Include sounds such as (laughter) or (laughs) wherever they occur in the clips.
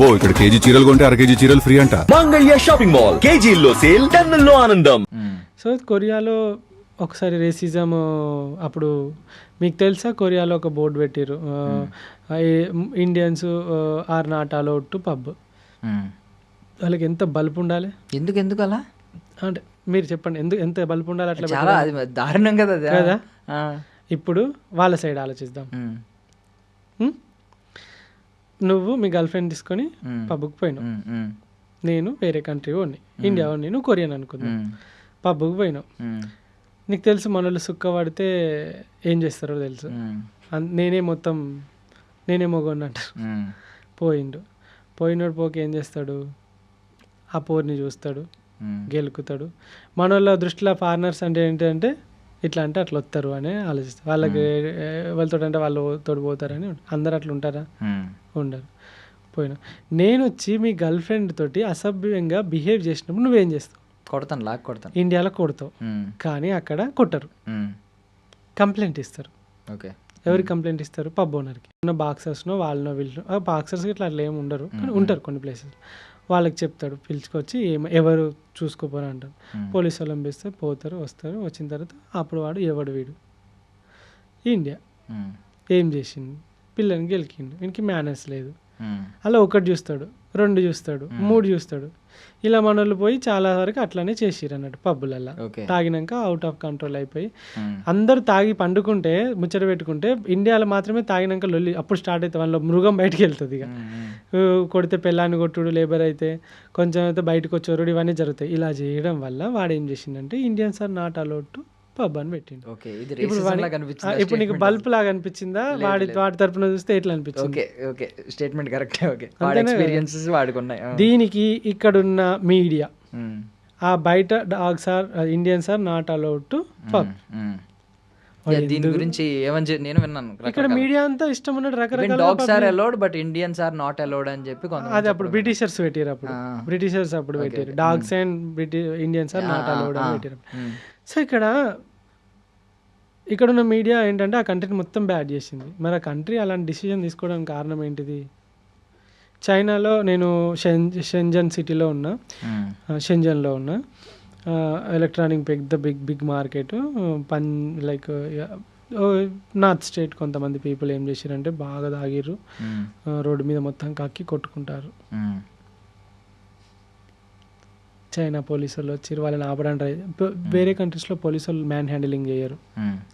అబ్బో ఇక్కడ కేజీ చీరలు కొంటే అర కేజీ చీరలు ఫ్రీ అంట. మంగళ్య షాపింగ్ మాల్ కేజీల్లో సేల్ టన్నుల్లో ఆనందం. సో కొరియాలో ఒకసారి రేసిజం అప్పుడు మీకు తెలుసా కొరియాలో ఒక బోర్డు పెట్టారు Indians are not allowed to pub. వాళ్ళకి ఎంత బల్బ్ ఉండాలి? ఎందుకు ఎందుకు అలా? అంటే మీరు చెప్పండి ఎందుకు ఎంత బల్బ్ ఉండాలి అట్లా చాలా అది దారుణం కదా అది. కదా? ఆ. ఇప్పుడు వాళ్ళ సైడ్ ఆలోచిద్దాం? నువ్వు మీ గర్ల్ ఫ్రెండ్ తీసుకొని. పబ్కి పోయినావు. నేను వేరే కంట్రీ వాడిని ఇండియా వాడిని నువ్వు కొరియన్ అనుకుందాం. పబ్కి పోయినావు. నీకు తెలుసు మనోళ్ళు సుక్క పడితే ఏం చేస్తారో తెలుసు నేనే మొత్తం నేనే మొగోని అంటారు మ్మ్. పోయిండు పోయినోడు పోక ఏం చేస్తాడు ఆ పోర్ని చూస్తాడు. గెలుకుతాడు మనోళ్ళ దృష్టిలో ఫారినర్స్ అంటే ఏంటంటే ఇట్లా అంటే అట్లా వస్తారు అని ఆలోచిస్తారు. వాళ్ళకి వాళ్ళతో అంటే వాళ్ళు తోడు పోతారని. అందరు అట్లా ఉంటారా. ఉండరు. పోయినా. నేను వచ్చి మీ గర్ల్ ఫ్రెండ్ తోటి అసభ్యంగా బిహేవ్ చేసినప్పుడు నువ్వేం చేస్తావు? కొడతాను లాక్ కొడతాను. ఇండియాలో కొడతావు. కానీ అక్కడ కొట్టరు. కంప్లైంట్ ఇస్తారు. ఓకే. ఎవరికి కంప్లైంట్ ఇస్తారు? పబ్ ఓనర్కి. ఉన్న బాక్సర్స్నో వాళ్ళనో వీళ్ళు బాక్సర్స్ ఇట్లా అట్లా ఏమి ఉండరు. కానీ ఉంటారు కొన్ని ప్లేసెస్ వాళ్ళకి చెప్తాడు పిలుచుకొచ్చి ఎవరు చూసుకోపోరు అంటారు పోలీసు వాళ్ళని పిలిస్తే పోతారు వస్తారు వచ్చిన తర్వాత అప్పుడు వాడు ఎవడు వీడు. ఇండియా. ఏం చేసిండు? పిల్లని గెలికిండు. వీనికి మేనర్స్ లేదు. అలా ఒకటి చూస్తాడు రెండు చూస్తాడు మూడు చూస్తాడు. ఇలా మనోళ్ళు పోయి చాలా వరకు అట్లానే చేసిరు అన్నట్టు పబ్బులల్లో. తాగినాక అవుట్ ఆఫ్ కంట్రోల్ అయిపోయి. మ్మ్. అందరూ తాగి పండుకుంటే ముచ్చట పెట్టుకుంటే ఇండియాలో మాత్రమే తాగినాక లొల్లి అప్పుడు స్టార్ట్ అవుతుంది వాళ్ళ మృగం బయటికి వెళ్తుంది ఇక. కొడితే పెళ్ళాన్ని కొట్టుడు లేబర్ అయితే కొంచెం అయితే బయటకు వచ్చేవాడు ఇవన్నీ జరుగుతాయి. ఇలా చేయడం వల్ల వాడు ఏం చేసిండంటే Indians are not allowed to pub అని పెట్టిండు. ఓకే ఇది ఇప్పుడు వాడి- ఆ, ఇప్పుడు నీకు? బల్బ్ లాగా అనిపించిందా? వాడి వాడి తరపున చూస్తే ఎట్లా అనిపించింది? Okay okay. స్టేట్మెంట్ కరెక్టే ఓకే. వాడి ఎక్స్పీరియన్సెస్ వాడుకున్నాయి ఆ. దీనికి ఇక్కడున్న మీడియా. ఆ బయట dogs are Indians are not allowed to pub దీని గురించి ఏమని చె- నేను విన్నాను ఇక్కడ మీడియా అంతా ఇష్టం ఉన్నట్టు రకరకాల dogs are allowed but Indians are not allowed అని చెప్పి కొంత అది అప్పుడు బ్రిటిషర్స్ పెట్టారు అప్పుడు. బ్రిటిషర్స్ అప్పుడు పెట్టారు డాగ్స్ అండ్ బ్రిటి ఇండియన్స్ ఆర్ నాట్ అలౌడ్ అని పెట్టారు సో ఇక్కడ ఇక్కడ ఉన్న మీడియా ఏంటంటే ఆ కంట్రీని మొత్తం బ్యాడ్ చేసింది. మరి ఆ కంట్రీ అలాంటి డిసిజన్ తీసుకోవడానికి కారణం ఏంటిది? చైనాలో నేను షెన్ షెంజన్ సిటీలో ఉన్నా. షెంజన్లో ఉన్నా. ఎలక్ట్రానిక్ పెద్ద బిగ్ బిగ్ మార్కెట్ పన్ లైక్ నార్త్ స్టేట్ కొంతమంది పీపుల్ ఏం చేశారంటే బాగా తాగిర్రు. రోడ్డు మీద మొత్తం కక్కి కొట్టుకుంటారు. చైనా పోలీసు వాళ్ళు వచ్చి వాళ్ళని ఆపడానికి ట్రై వేరే కంట్రీస్లో పోలీసు వాళ్ళు మ్యాన్ హ్యాండిలింగ్ చేయరు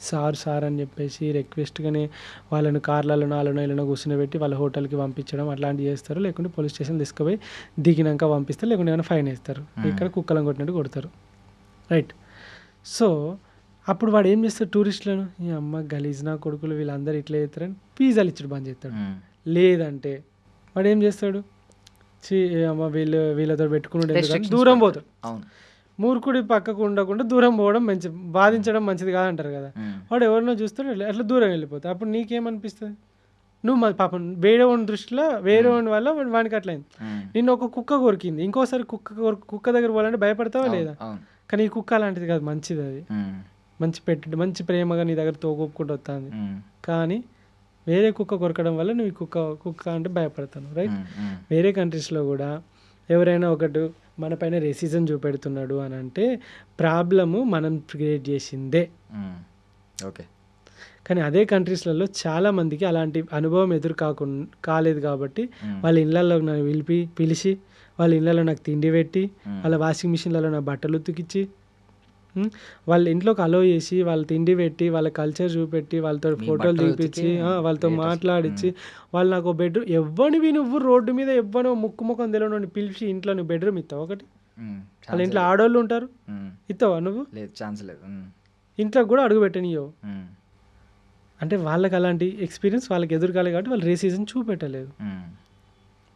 సార్ సార్ అని చెప్పేసి రిక్వెస్ట్గానే వాళ్ళని కార్లలో నాలుగు ఇళ్ళను కూర్చుని వాళ్ళ హోటల్కి పంపించడం అట్లాంటివి చేస్తారు. లేకుంటే పోలీస్ స్టేషన్ తీసుకుపోయి దిగినాక పంపిస్తారు. లేకుంటే ఏమైనా ఫైన్ వేస్తారు. ఇక్కడ కుక్కలను కొట్టినట్టు కొడతారు. రైట్ సో అప్పుడు వాడు ఏం చేస్తాడు? టూరిస్టులను ఈ అమ్మ గలీజ్ నా కొడుకులు వీళ్ళందరూ ఇట్లా చేస్తారని పిజ్జాలు ఇచ్చడం బంద్ చేస్తాడు. లేదంటే వాడు ఏం చేస్తాడు? చీ అమ్మ వీళ్ళు వీళ్ళతో పెట్టుకుని దూరం పోతాడు అవును. మూర్ఖుడి పక్కకు ఉండకుండా దూరం పోవడం మంచి బాధించడం మంచిది కాదంటారు కదా. వాడు ఎవరినో చూస్తాడు అట్లా- దూరం వెళ్ళిపోతాడు? అప్పుడు నీకేమనిపిస్తుంది? నువ్వు మా పాపం వేరే వాడి దృష్టిలో వేరే వాడి వల్ల వానికి అట్లయింది. నిన్ను ఒక కుక్క కొరికింది. ఇంకోసారి కుక్క కుక్క దగ్గర పోవాలంటే భయపడతావా లేదా? కానీ ఈ కుక్క అలాంటిది కాదు మంచిది అది. మంచి పెట్టి మంచి ప్రేమగా నీ దగ్గర తోగొప్పుకుంటూ వస్తుంది. కానీ వేరే కుక్క కొరకడం వల్ల నువ్వు ఈ కుక్క కుక్క అంటే భయపడతాను రైట్. వేరే కంట్రీస్లో కూడా ఎవరైనా ఒకటి మన పైన రెసిజం చూపెడుతున్నాడు అని అంటే ప్రాబ్లము మనం క్రియేట్ చేసిందే. ఓకే కానీ అదే కంట్రీస్లలో చాలా మందికి అలాంటి అనుభవం ఎదురు కాకుండా కాలేదు కాబట్టి. వాళ్ళ ఇళ్ళల్లో నన్ను పిలిపి పిలిచి వాళ్ళ ఇళ్ళలో నాకు తిండి పెట్టి వాళ్ళ వాషింగ్ మిషన్లలో నా బట్టలు ఉతికిచ్చి వాళ్ళ ఇంట్లోకి అలో చేసి వాళ్ళ తిండి పెట్టి వాళ్ళ కల్చర్ చూపెట్టి వాళ్ళతో ఫోటోలు ఆ, వాళ్ళతో మాట్లాడించి వాళ్ళు నాకు బెడ్రూమ్ ఎవ్వనివి నువ్వు రోడ్డు మీద ఎవ్వనో ముక్కు ముఖం తెలియని పిలిచి ఇంట్లో నువ్వు బెడ్రూమ్ ఇస్తావు ఒకటి. వాళ్ళ ఇంట్లో ఆడోళ్ళు ఉంటారు. ఇస్తావా నువ్వు? లేదు ఛాన్స్ లేదు. ఇంట్లో కూడా అడుగు పెట్టనియవు. అంటే వాళ్ళకి అలాంటి ఎక్స్పీరియన్స్ వాళ్ళకి ఎదురుకాలి కాబట్టి వాళ్ళు racism చూపెట్టలేదు.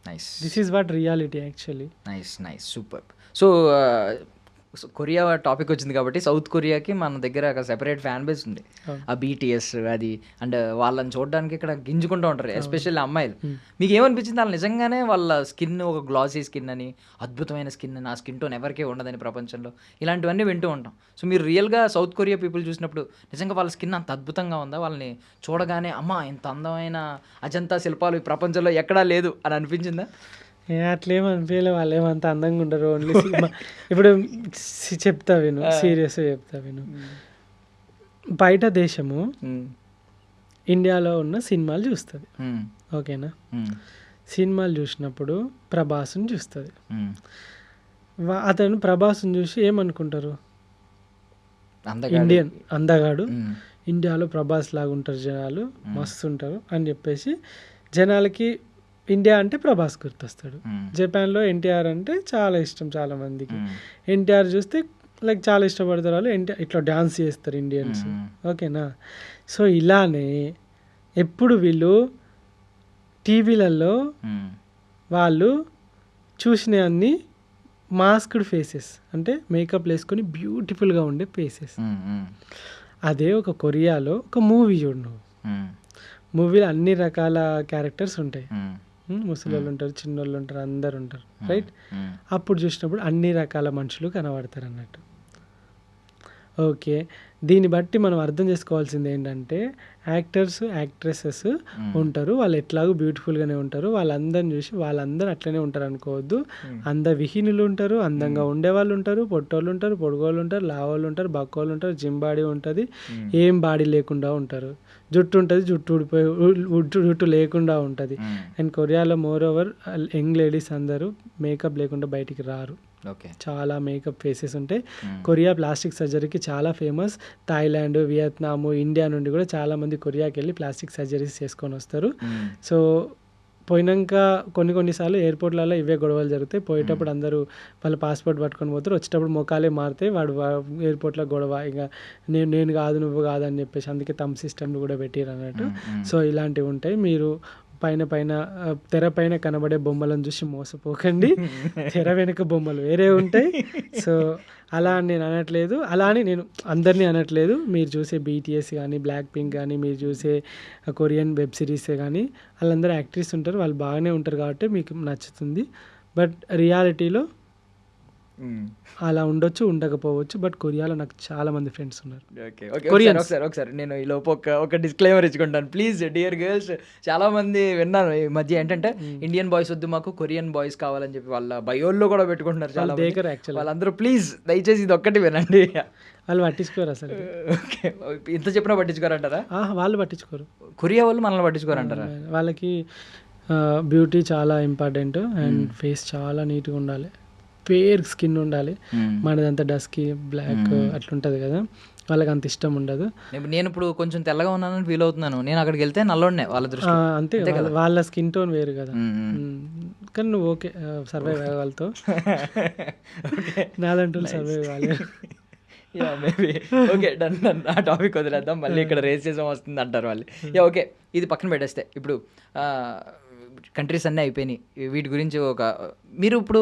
Nice this is what reality actually nice nice super so Korea topic వచ్చింది కాబట్టి సౌత్ కొరియాకి మన దగ్గర ఒక సెపరేట్ ఫ్యాన్ బేస్ ఉంది. ఆ. బీటీఎస్ అది అండ్ వాళ్ళని చూడడానికి ఇక్కడ గింజుకుంటూ ఉంటారు ఎస్పెషల్లీ అమ్మాయిలు. మీకు ఏమనిపించింది వాళ్ళు నిజంగానే వాళ్ళ స్కిన్ ఒక గ్లాసీ స్కిన్ అని అద్భుతమైన స్కిన్ అని ఆ స్కిన్ టోన్ ఎవరికే ఉండదని ప్రపంచంలో. ఇలాంటివన్నీ వింటూ ఉంటాం. సో మీరు రియల్గా సౌత్ కొరియా పీపుల్ చూసినప్పుడు నిజంగా వాళ్ళ స్కిన్ అంత అద్భుతంగా ఉందా? వాళ్ళని చూడగానే అమ్మా ఇంత అందమైన అజంతా శిల్పాలు ఈ ప్రపంచంలో ఎక్కడా లేదు అని అనిపించిందా? అట్లేం అనిపించలే వాళ్ళు ఏమంత అందంగా ఉండరు ఓన్లీ సినిమా. ఇప్పుడు చెప్తా విను సీరియస్గా చెప్తా విను. బయట దేశము ఇండియాలో ఉన్న సినిమాలు చూస్తుంది. ఓకేనా? సినిమాలు చూసినప్పుడు ప్రభాస్ని చూస్తుంది. అతను ప్రభాస్ని చూసి ఏమనుకుంటారు. ఇండియన్ అందగాడు. ఇండియాలో ప్రభాస్ లాగా ఉంటారు జనాలు మస్తు ఉంటారు అని చెప్పేసి జనాలకి ఇండియా అంటే ప్రభాస్ గుర్తొస్తాడు. జపాన్లో ఎన్టీఆర్ అంటే చాలా ఇష్టం చాలా మందికి. ఎన్టీఆర్ చూస్తే లైక్ చాలా ఇష్టపడతారు వాళ్ళు. ఎన్టీఆర్ ఇట్లా డ్యాన్స్ చేస్తారు ఇండియన్స్. ఓకేనా? సో ఇలానే ఎప్పుడు వీళ్ళు టీవీలలో వాళ్ళు చూసిన అన్ని మాస్క్డ్ ఫేసెస్. అంటే మేకప్ వేసుకొని బ్యూటిఫుల్గా ఉండే ఫేసెస్. అదే ఒక కొరియాలో ఒక మూవీ చూడు నువ్వు. మూవీలో అన్ని రకాల క్యారెక్టర్స్ ఉంటాయి. ఉమ్, ముసలోళ్ళు ఉంటారు చిన్నోళ్ళు ఉంటారు అందరు ఉంటారు రైట్ అప్పుడు చూసినప్పుడు అన్ని రకాల మనుషులు కనబడతారు అన్నట్టు. ఓకే. దీన్ని బట్టి మనం అర్థం చేసుకోవాల్సింది ఏంటంటే యాక్టర్స్ యాక్ట్రెసెస్ ఉంటారు. వాళ్ళు ఎట్లాగో బ్యూటిఫుల్గానే ఉంటారు. వాళ్ళందరిని చూసి వాళ్ళందరూ అట్లనే ఉంటారు అనుకోవద్దు. అంద విహీనులు ఉంటారు అందంగా ఉండేవాళ్ళు ఉంటారు పొట్టోళ్ళు ఉంటారు పొడుగోళ్ళు ఉంటారు లావోళ్ళు ఉంటారు బక్కోళ్ళు ఉంటారు జిమ్ బాడీ ఉంటుంది ఏం బాడీ లేకుండా ఉంటారు. జుట్టు ఉంటుంది జుట్టు ఊడిపోయి ఊ- జుట్టు లేకుండా ఉంటుంది. అండ్ కొరియాలో మోర్ ఓవర్ యంగ్ లేడీస్ అందరూ మేకప్ లేకుండా బయటికి రారు. ఓకే. చాలా మేకప్ ఫేసెస్ ఉంటాయి. కొరియా ప్లాస్టిక్ సర్జరీకి చాలా ఫేమస్. థాయిలాండ్ వియత్నాము ఇండియా నుండి కూడా చాలా మంది కొరియాకి వెళ్ళి ప్లాస్టిక్ సర్జరీస్ చేసుకొని వస్తారు. సో పోయినాక కొన్ని కొన్నిసార్లు ఎయిర్పోర్ట్లలో ఇవే గొడవలు జరుగుతాయి. పోయేటప్పుడు అందరూ వాళ్ళ పాస్పోర్ట్ పట్టుకొని పోతారు. వచ్చేటప్పుడు మొఖాలే మారితే వాడు ఎయిర్పోర్ట్లో గొడవ. ఇక నేను నేను కాదు నువ్వు కాదు అని చెప్పేసి అందుకే తమ్ సిస్టమ్లు కూడా పెట్టారు అన్నట్టు. సో ఇలాంటివి ఉంటాయి. మీరు పైన పైన తెర పైన కనబడే బొమ్మలను చూసి మోసపోకండి. (laughs) తెర వెనుక బొమ్మలు వేరే ఉంటాయి. సో అలా అని నేను అనట్లేదు. అలా అని నేను అందరినీ అనట్లేదు. మీరు చూసే బీటీఎస్ కానీ బ్లాక్ పింక్ కానీ మీరు చూసే కొరియన్ వెబ్ సిరీసే కానీ వాళ్ళందరూ యాక్ట్రెస్ ఉంటారు. వాళ్ళు బాగానే ఉంటారు కాబట్టి మీకు నచ్చుతుంది. బట్ రియాలిటీలో. అలా ఉండొచ్చు ఉండకపోవచ్చు బట్ కొరియాలో నాకు చాలా మంది ఫ్రెండ్స్ ఉన్నారు. Okay okay Koreans. ఒకసారి ఒకసారి నేను ఈ లోపు ఒక ఒక డిస్క్లైమర్ ఇచ్చుకుంటాను. ప్లీజ్ డియర్ గర్ల్స్ చాలా మంది విన్నాను ఈ మధ్య ఏంటంటే ఇండియన్ బాయ్స్ వద్దు మాకు కొరియన్ బాయ్స్ కావాలని చెప్పి వాళ్ళ బయోల్లో కూడా పెట్టుకుంటున్నారు చాలా. దేకరు యాక్చువల్ వాళ్ళందరూ ప్లీజ్ దయచేసి ఇది ఒక్కటి వినండి. వాళ్ళు పట్టించుకోరు అసలు ఓకే ఇంత చెప్పినా పట్టించుకోరంటారా? వాళ్ళు పట్టించుకోరు. కొరియా వాళ్ళు మనల్ని పట్టించుకోరంటారా? వాళ్ళకి బ్యూటీ చాలా ఇంపార్టెంట్ అండ్ ఫేస్ చాలా నీట్గా ఉండాలి. ఫేర్ స్కిన్ ఉండాలి. మనదంతా డస్కి బ్లాక్ అట్లుంటుంది కదా. వాళ్ళకి అంత ఇష్టం ఉండదు. నేను- ఇప్పుడు కొంచెం తెల్లగా ఉన్నానని ఫీల్ అవుతున్నాను. నేను అక్కడికి వెళ్తే నల్లోనే వాళ్ళ దృష్టి అంతే వాళ్ళ- వాళ్ళ స్కిన్ టోన్ వేరు కదా. కానీ నువ్వు ఓకే సర్వైవ్ అవ్వగలుగుతావు నాదంటూ సర్వైవ్ కాలేదు yeah maybe okay done done (laughs) ఆ టాపిక్ వదిలేద్దాం. మళ్ళీ (laughs) ఇక్కడ రేసిజం వస్తుంది అంటారు వాళ్ళు. యా ఓకే ఇది పక్కన పెట్టేస్తే. ఇప్పుడు కంట్రీస్ అన్నీ అయిపోయినాయి. వీటి గురించి ఒక మీరు ఇప్పుడు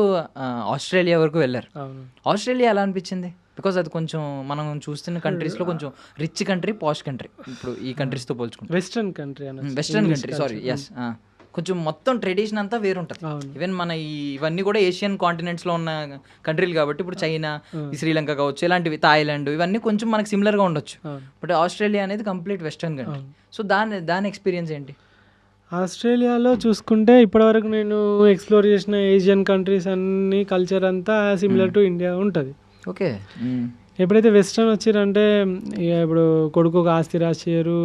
ఆస్ట్రేలియా వరకు వెళ్ళారు. ఆస్ట్రేలియా ఎలా అనిపించింది? బికాజ్ అది కొంచెం మనం చూస్తున్న కంట్రీస్లో కొంచెం రిచ్ కంట్రీ పాష్ కంట్రీ ఇప్పుడు ఈ కంట్రీస్తో పోల్చుకుంటే. Western country western country sorry yes కొంచెం మొత్తం ట్రెడిషన్ అంతా వేరుంటుంది. ఈవెన్ మన ఈ ఇవన్నీ కూడా ఏషియన్ కాంటినెంట్స్లో ఉన్న కంట్రీలు కాబట్టి ఇప్పుడు చైనా శ్రీలంక కావచ్చు ఇలాంటివి థాయిలాండ్ ఇవన్నీ కొంచెం మనకి సిమిలర్గా ఉండొచ్చు. బట్ ఆస్ట్రేలియా అనేది కంప్లీట్ వెస్టర్న్ కంట్రీ సో దాని దాని ఎక్స్పీరియన్స్ ఏంటి? ఆస్ట్రేలియాలో చూసుకుంటే ఇప్పటివరకు నేను ఎక్స్ప్లోర్ చేసిన ఏషియన్ కంట్రీస్ అన్ని కల్చర్ అంతా సిమిలర్ టు ఇండియా ఉంటుంది. ఓకే. ఎప్పుడైతే వెస్ట్రన్ వచ్చిరంటే ఇక ఇప్పుడు కొడుకు ఒక ఆస్తి రాసేయరు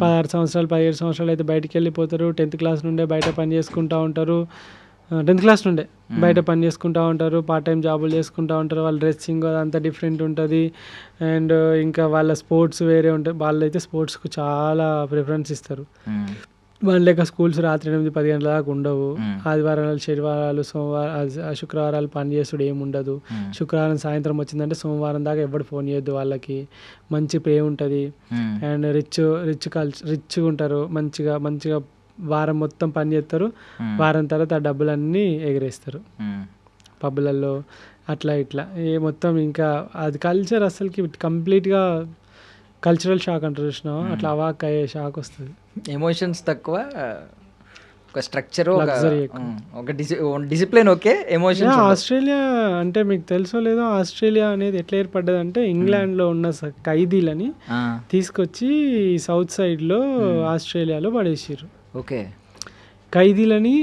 పదహారు సంవత్సరాలు పదిహేడు సంవత్సరాలు అయితే బయటికి వెళ్ళిపోతారు టెన్త్ క్లాస్ నుండే బయట పని చేసుకుంటూ ఉంటారు. టెన్త్ క్లాస్ నుండే బయట పని చేసుకుంటూ ఉంటారు పార్ట్ టైం జాబులు చేసుకుంటూ ఉంటారు వాళ్ళ డ్రెస్సింగ్ అదంతా డిఫరెంట్ ఉంటుంది. అండ్ ఇంకా వాళ్ళ స్పోర్ట్స్ వేరే ఉంటాయి వాళ్ళైతే స్పోర్ట్స్కు చాలా ప్రిఫరెన్స్ ఇస్తారు. వాళ్ళ లెక్క స్కూల్స్ రాత్రి ఎనిమిది పది గంటల దాకా ఉండవు. ఆదివారాలు శనివారాలు సోమవారం శుక్రవారాలు పని చేసుడు ఏమి ఉండదు. శుక్రవారం సాయంత్రం వచ్చిందంటే సోమవారం దాకా ఎవడు ఫోన్ చేయొద్దు వాళ్ళకి. మంచి పే ఉంటుంది. అండ్ రిచ్ రిచ్ కల్చర్ రిచ్గా ఉంటారు. మంచిగా మంచిగా వారం మొత్తం పని చేస్తారు. వారం తర్వాత ఆ డబ్బులన్నీ ఎగరేస్తారు. పబ్బులలో అట్లా ఇట్లా. ఏ మొత్తం ఇంకా అది కల్చర్ అసలుకి కంప్లీట్గా కల్చరల్ షాక్ అంటారు చూసినావా? అట్లా అవాక్ అయ్యే షాక్ వస్తుంది. ఎమోషన్స్ తక్కువ ఒక స్ట్రక్చర్ ఒక discipline okay emotions yeah, Australia అంటే మీకు తెలుసో లేదో ఆస్ట్రేలియా అనేది ఎట్లా ఏర్పడ్డది అంటే ఇంగ్లాండ్లో ఉన్న ఖైదీలని తీసుకొచ్చి సౌత్ సైడ్లో ఆస్ట్రేలియాలో పడేసారు ఓకే. ఖైదీలని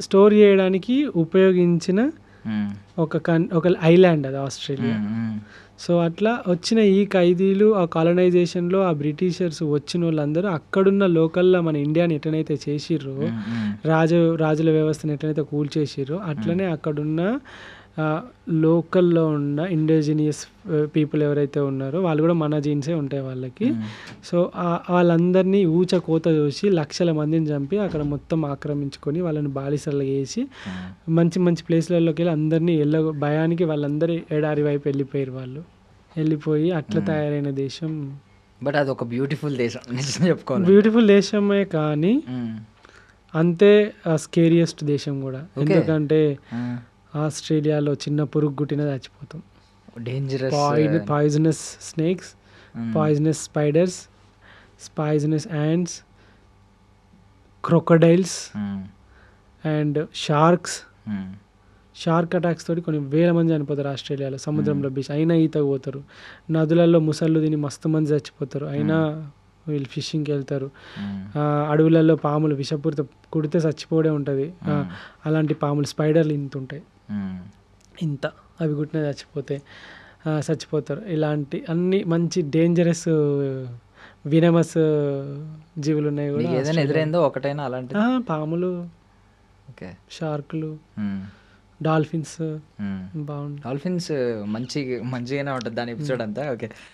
స్టోర్ చేయడానికి ఉపయోగించిన ఒక కన్ ఒక ఐలాండ్ అది ఆస్ట్రేలియా. సో అట్లా వచ్చిన ఈ ఖైదీలు ఆ కాలనైజేషన్లో ఆ బ్రిటిషర్స్ వచ్చిన వాళ్ళందరూ అక్కడున్న లోకల్లో మన ఇండియాని ఎట్లనైతే చేసిర్రో రాజు రాజుల వ్యవస్థను ఎట్లయితే కూల్చేసిర్రో అట్లనే అక్కడున్న లోకల్లో ఉన్న ఇండిజినియస్ పీపుల్ ఎవరైతే ఉన్నారో వాళ్ళు కూడా మన జీన్సే ఉంటాయి వాళ్ళకి. సో వాళ్ళందరినీ ఊచ కోత చూసి లక్షల మందిని చంపి అక్కడ మొత్తం ఆక్రమించుకొని వాళ్ళని బాలిసలు వేసి మంచి మంచి ప్లేస్లలోకి వెళ్ళి అందరినీ ఎల్ల భయానికి వాళ్ళందరూ ఎడారి వైపు వెళ్ళిపోయారు వాళ్ళు. వెళ్ళిపోయి అట్లా తయారైన దేశం. బట్ అది ఒక బ్యూటిఫుల్ దేశం చెప్పుకోవాలి బ్యూటిఫుల్ దేశమే కానీ. అంతే స్కేరియస్ట్ దేశం కూడా. ఎందుకంటే. ఆస్ట్రేలియాలో చిన్న పురుగు గుట్టిన చచ్చిపోతాం. Dangerous poisonous snakes poisonous spiders poisonous ants crocodiles. And sharks. Shark attacks తోటి కొన్ని వేల మంది చనిపోతారు ఆస్ట్రేలియాలో. సముద్రంలో బీచ్ అయినా ఈతకు పోతారు. నదులలో ముసళ్ళు తిని మస్తు మంది చచ్చిపోతారు. అయినా వీళ్ళు ఫిషింగ్కి వెళ్తారు. ఆ, అడవులలో పాములు విషపూరిత కుడితే చచ్చిపోవడే ఉంటుంది. అలాంటి పాములు స్పైడర్లు ఇంత ఉంటాయి. ఇంత అవి కుట్టిన చచ్చిపోతాయి ఆ, చచ్చిపోతారు. ఇలాంటి అన్ని మంచి డేంజరస్ వినమస్ జీవులు ఉన్నాయి కూడా ఏదైనా ఎదురైందో? ఒకటైనా అలాంటి పాములు ఓకే. షార్కులు. డాల్ఫిన్స్. బాగుంది డాల్ఫిన్స్ మంచి మంచిగానే ఉంటుంది. దాని ఎపిసోడ్ అంతా? ఓకే.